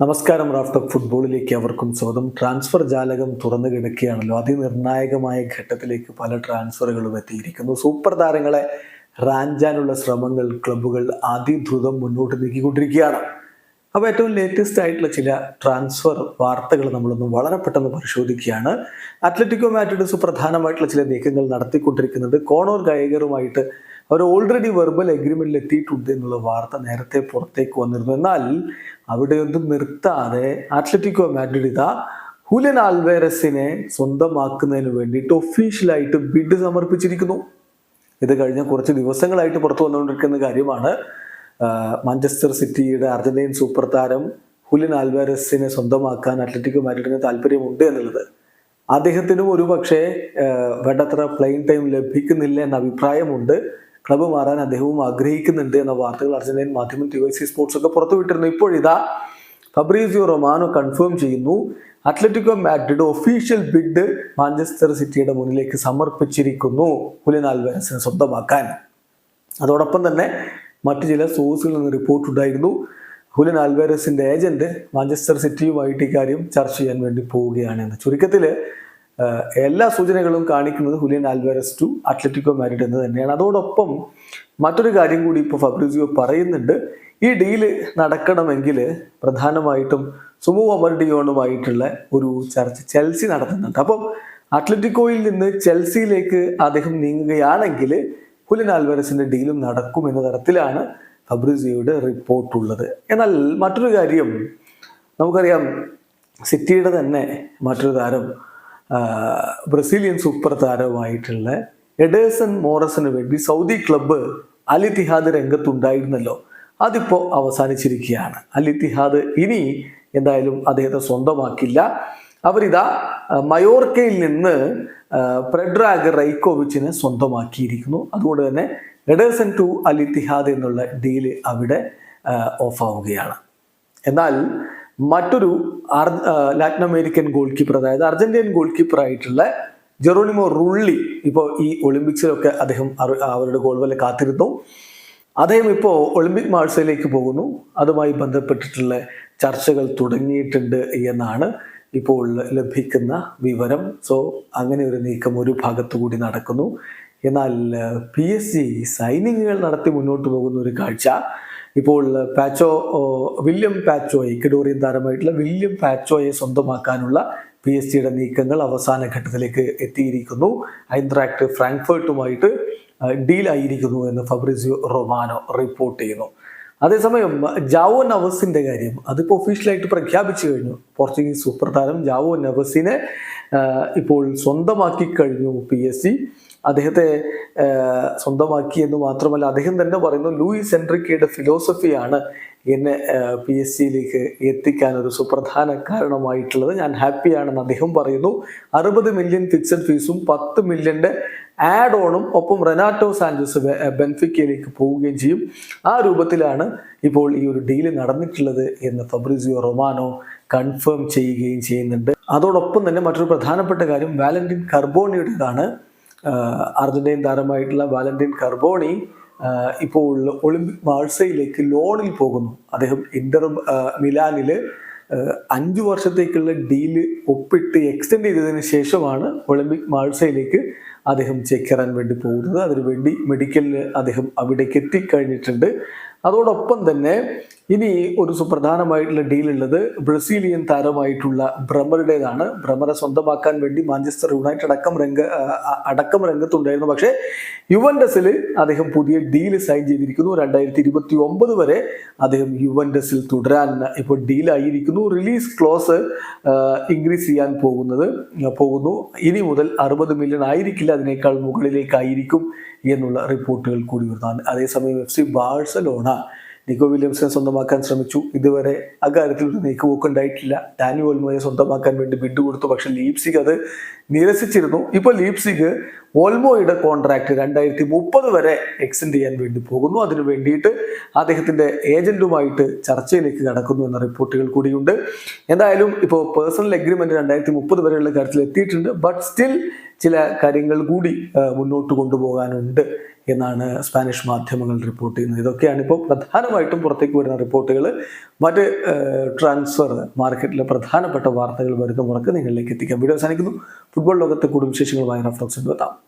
നമസ്കാരം raft of ഫുട്ബോളിലേക്ക് അവർക്കും സ്വാഗതം. ട്രാൻസ്ഫർ ജാലകം തുറന്നു കിടക്കുകയാണല്ലോ. അതിനിർണായകമായ ഘട്ടത്തിലേക്ക് പല ട്രാൻസ്ഫറുകളും എത്തിയിരിക്കുന്നു. സൂപ്പർ താരങ്ങളെ റാഞ്ചാനുള്ള ശ്രമങ്ങൾ ക്ലബ്ബുകൾ അതിദ്രുതം മുന്നോട്ട് നീക്കിക്കൊണ്ടിരിക്കുകയാണ്. അപ്പോൾ ഏറ്റവും ലേറ്റസ്റ്റ് ആയിട്ടുള്ള ചില ട്രാൻസ്ഫർ വാർത്തകൾ നമ്മളൊന്ന് വളരെ പെട്ടെന്ന് പരിശോധിക്കുകയാണ്. അത്ലറ്റിക്കോ മാറ്റിഡ്സ് പ്രധാനമായിട്ടുള്ള ചില നീക്കങ്ങൾ നടത്തിക്കൊണ്ടിരിക്കുന്നുണ്ട് കോണോർ ഗായകരുമായിട്ട് അവർ ഓൾറെഡി വെർബൽ എഗ്രിമെന്റിൽ എത്തിയിട്ടുണ്ട് എന്നുള്ള വാർത്ത നേരത്തെ പുറത്തേക്ക് വന്നിരുന്നു. എന്നാൽ അവിടെയൊന്നും നിർത്താതെ അത്ലറ്റിക്കോ മാഡ്രിഡ് ഹുലൻ ആൽവേരസിനെ സ്വന്തമാക്കുന്നതിന് വേണ്ടിയിട്ട് ഒഫീഷ്യലായിട്ട് ബിഡ് സമർപ്പിച്ചിരിക്കുന്നു. ഇത് കഴിഞ്ഞ കുറച്ച് ദിവസങ്ങളായിട്ട് പുറത്തു വന്നുകൊണ്ടിരിക്കുന്ന കാര്യമാണ്. മാഞ്ചസ്റ്റർ സിറ്റിയുടെ അർജന്റീൻ സൂപ്പർ താരം ഹുലിൻ ആൽവാരസിനെ സ്വന്തമാക്കാൻ അത്ലറ്റിക്കോ മാഡ്രിഡിന് താല്പര്യമുണ്ട് എന്നുള്ളത്. അദ്ദേഹത്തിനും ഒരു പക്ഷേ വേണ്ടത്ര പ്ലെയിൻ ടൈം ലഭിക്കുന്നില്ല എന്ന അഭിപ്രായമുണ്ട്. ക്ലബ്ബ് മാറാൻ അദ്ദേഹവും ആഗ്രഹിക്കുന്നുണ്ട് എന്ന വാർത്തകൾ അർജന്റീൻ മാധ്യമം ടി സ്പോർട്സ് ഒക്കെ പുറത്തുവിട്ടിരുന്നു ഇപ്പോഴിതാ ഫബ്രീസിയോ റൊമാനോ കൺഫേം ചെയ്യുന്നു. Atletico Madrid official bid Manchester സിറ്റിയുടെ മുന്നിലേക്ക് സമർപ്പിച്ചിരിക്കുന്നു. ഹുലിൻ സ്വന്തമാക്കാൻ. അതോടൊപ്പം തന്നെ മറ്റു ചില സോഴ്സുകളിൽ നിന്ന് റിപ്പോർട്ട് ഉണ്ടായിരുന്നു. ഹുലൻ ഏജന്റ് മാഞ്ചസ്റ്റർ സിറ്റിയുമായിട്ട് ഇക്കാര്യം ചർച്ച ചെയ്യാൻ വേണ്ടി പോവുകയാണ്. എന്ന് ചുരുക്കത്തിൽ എല്ലാ സൂചനകളും കാണിക്കുന്നത് Julian Alvarez to Atletico Madrid എന്ന് തന്നെയാണ്. അതോടൊപ്പം മറ്റൊരു കാര്യം കൂടി ഇപ്പോൾ ഫബ്രിസിയോ പറയുന്നുണ്ട്. ഈ ഡീൽ നടക്കണമെങ്കിൽ പ്രധാനമായിട്ടും സുമു അമർഡിയോണുമായിട്ടുള്ള ഒരു ചർച്ച ചെൽസി നടത്തുന്നുണ്ട്. അപ്പം അത്ലറ്റിക്കോയിൽ നിന്ന് ചെൽസിയിലേക്ക് അദ്ദേഹം നീങ്ങുകയാണെങ്കിൽ ഹുലിൻ ആൽവരസിന്റെ ഡീലും നടക്കും എന്ന തരത്തിലാണ് ഫബ്രിസിയോയുടെ റിപ്പോർട്ടുള്ളത് എന്നാൽ മറ്റൊരു കാര്യം നമുക്കറിയാം സിറ്റിയുടെ തന്നെ മറ്റൊരു താരം ബ്രസീലിയൻ സൂപ്പർ താരവുമായിട്ടുള്ള എഡേഴ്സൺ മോറസിന് വേണ്ടി സൗദി ക്ലബ്ബ് അൽ ഇത്തിഹാദ് രംഗത്തുണ്ടായിരുന്നല്ലോ. അതിപ്പോൾ അവസാനിച്ചിരിക്കുകയാണ്. അൽ ഇത്തിഹാദ് ഇനി എന്തായാലും അദ്ദേഹത്തെ സ്വന്തമാക്കില്ല. അവരിതാ മയോർക്കയിൽ നിന്ന് പ്രഡ്രാഗ് റൈക്കോവിച്ചിനെ സ്വന്തമാക്കിയിരിക്കുന്നു. അതുകൊണ്ട് തന്നെ എഡേഴ്സൺ ടു അൽ ഇത്തിഹാദ് എന്നുള്ള ഡീൽ അവിടെ ഓഫാവുകയാണ്. എന്നാൽ മറ്റൊരു ലാറ്റിൻ അമേരിക്കൻ ഗോൾ കീപ്പർ അതായത് അർജന്റീൻ ഗോൾ കീപ്പർ ആയിട്ടുള്ള ജെറോണിമോ റുള്ളി ഇപ്പോൾ ഈ ഒളിമ്പിക്സിലൊക്കെ അദ്ദേഹം അവരുടെ ഗോൾ വല്ല കാത്തിരുന്നു. അദ്ദേഹം ഇപ്പോൾ ഒളിമ്പിക് മാഴ്സയിലേക്ക് പോകുന്നു. അതുമായി ബന്ധപ്പെട്ടിട്ടുള്ള ചർച്ചകൾ തുടങ്ങിയിട്ടുണ്ട് എന്നാണ് ഇപ്പോൾ ലഭിക്കുന്ന വിവരം. സോ അങ്ങനെ ഒരു നീക്കം ഒരു ഭാഗത്തു കൂടി നടക്കുന്നു. എന്നാൽ പി എസ് സി സൈനിങ്ങുകൾ നടത്തി മുന്നോട്ട് പോകുന്ന ഒരു കാഴ്ച. ഇപ്പോൾ പാച്ചോ വില്യം പാച്ചോയെ ഇക്കഡോറിയൻ താരമായിട്ടുള്ള വില്യം പാച്ചോയെ സ്വന്തമാക്കാനുള്ള പി എസ് ജിയുടെ നീക്കങ്ങൾ അവസാന ഘട്ടത്തിലേക്ക് എത്തിയിരിക്കുന്നു. ഐൻട്രാക്ട് ഫ്രാങ്ക്ഫേർട്ടുമായിട്ട് ഡീലായിരിക്കുന്നു എന്ന് ഫബ്രിസിയോ റൊമാനോ റിപ്പോർട്ട് ചെയ്യുന്നു. അതേസമയം ജാവോ നവസിന്റെ കാര്യം അതിപ്പോൾ ഒഫീഷ്യലായിട്ട് പ്രഖ്യാപിച്ചു കഴിഞ്ഞു. പോർച്ചുഗീസ് സൂപ്പർ താരം ജാവോ നവസിനെ ഇപ്പോൾ സ്വന്തമാക്കി കഴിഞ്ഞു പി എസ് സി. അദ്ദേഹത്തെ സ്വന്തമാക്കി എന്ന് മാത്രമല്ല അദ്ദേഹം തന്നെ പറയുന്നു ലൂയിസ് എൻട്രിക്കയുടെ ഫിലോസഫിയാണ് എന്നെ പി എസ് സിയിലേക്ക് എത്തിക്കാൻ ഒരു സുപ്രധാന കാരണമായിട്ടുള്ളത്. ഞാൻ ഹാപ്പിയാണെന്ന് അദ്ദേഹം പറയുന്നു. അറുപത് മില്യൺ ഫിക്സഡ് ഫീസും പത്ത് മില്യന്റെ ആഡ് ഓണും ഒപ്പം റെനാറ്റോ സാഞ്ചസ് ബെൻഫിക്കയിലേക്ക് പോവുകയും ചെയ്യും. ആ രൂപത്തിലാണ് ഇപ്പോൾ ഈ ഒരു ഡീൽ നടന്നിട്ടുള്ളത് എന്ന് ഫബ്രിസിയോ റൊമാനോ കൺഫേം ചെയ്യുകയും ചെയ്യുന്നുണ്ട്. അതോടൊപ്പം തന്നെ മറ്റൊരു പ്രധാനപ്പെട്ട കാര്യം വാലന്റിൻ കർബോണിയുടേതാണ്. അർജന്റീൻ താരമായിട്ടുള്ള വാലന്റീൻ കർബോണി ഇപ്പോൾ ഒളിമ്പിക് മാഴ്സയിലേക്ക് ലോണിൽ പോകുന്നു. അദ്ദേഹം ഇന്റർ മിലാനിൽ അഞ്ചു വർഷത്തേക്കുള്ള ഡീൽ ഒപ്പിട്ട് എക്സ്റ്റെൻഡ് ചെയ്തതിന് ശേഷമാണ് ഒളിമ്പിക് മാഴ്സയിലേക്ക് അദ്ദേഹം ചേക്കേറാൻ വേണ്ടി പോകുന്നത്. അതിനുവേണ്ടി മെഡിക്കലിന് അദ്ദേഹം അവിടേക്ക് എത്തിക്കഴിഞ്ഞിട്ടുണ്ട്. അതോടൊപ്പം തന്നെ ഇനി ഒരു സുപ്രധാനമായിട്ടുള്ള ഡീലുള്ളത് ബ്രസീലിയൻ താരമായിട്ടുള്ള ബ്രമറുടേതാണ് ബ്രമറെ സ്വന്തമാക്കാൻ വേണ്ടി മാഞ്ചസ്റ്റർ യുണൈറ്റഡ് അടക്കം രംഗ അടക്കം രംഗത്തുണ്ടായിരുന്നു. പക്ഷേ യുവൻഡസിൽ അദ്ദേഹം പുതിയ ഡീൽ സൈൻ ചെയ്തിരിക്കുന്നു. രണ്ടായിരത്തി ഇരുപത്തി ഒമ്പത് വരെ അദ്ദേഹം യുവൻഡസിൽ തുടരാൻ ഇപ്പോൾ ഡീലായിരിക്കുന്നു റിലീസ് ക്ലോസ് ഇൻക്രീസ് ചെയ്യാൻ പോകുന്നത് പോകുന്നു. ഇനി മുതൽ അറുപത് മില്യൺ ആയിരിക്കില്ല അതിനേക്കാൾ മുകളിലേക്കായിരിക്കും എന്നുള്ള റിപ്പോർട്ടുകൾ കൂടി വരുന്നതാണ് അതേസമയം എഫ് സി ബാഴ്സലോണ നിക്കോ വില്യംസിനെ സ്വന്തമാക്കാൻ ശ്രമിച്ചു. ഇതുവരെ അക്കാര്യത്തിൽ ഒരു നീക്കുപോക്ക് ഉണ്ടായിട്ടില്ല. ഡാനി ഓൽമോയെ സ്വന്തമാക്കാൻ വേണ്ടി ബിഡ് കൊടുത്തു പക്ഷെ ലീപ്സിഗ് അത് നിരസിച്ചിരുന്നു. ഇപ്പോൾ ലീപ്സിഗ് ഓൽമോയുടെ കോൺട്രാക്ട് രണ്ടായിരത്തി മുപ്പത് വരെ എക്സ്റ്റെൻഡ് ചെയ്യാൻ വേണ്ടി പോകുന്നു. അതിനു വേണ്ടിയിട്ട് അദ്ദേഹത്തിന്റെ ഏജന്റുമായിട്ട് ചർച്ചയിലേക്ക് കടക്കുന്നു എന്ന റിപ്പോർട്ടുകൾ കൂടിയുണ്ട്. എന്തായാലും ഇപ്പോൾ പേഴ്സണൽ എഗ്രിമെന്റ് രണ്ടായിരത്തി മുപ്പത് വരെയുള്ള കാര്യത്തിൽ എത്തിയിട്ടുണ്ട്. ബട്ട് സ്റ്റിൽ ചില കാര്യങ്ങൾ കൂടി മുന്നോട്ട് കൊണ്ടുപോകാനുണ്ട്. എന്നാണ് സ്പാനിഷ് മാധ്യമങ്ങൾ റിപ്പോർട്ട് ചെയ്യുന്നത്. ഇതൊക്കെയാണ് ഇപ്പോൾ പ്രധാനമായിട്ടും പുറത്തേക്ക് വരുന്ന റിപ്പോർട്ടുകൾ മറ്റ് ട്രാൻസ്ഫർ മാർക്കറ്റിലെ പ്രധാനപ്പെട്ട വാർത്തകൾ വരുന്ന മുറക്ക് നിങ്ങളിലേക്ക് എത്തിക്കാം. വീഡിയോ അവസാനിക്കുന്നു. ഫുട്ബോൾ ലോകത്തെ കൂടുതൽ വിശേഷങ്ങളുമായി റഫ്ലോക്സ് എത്താം.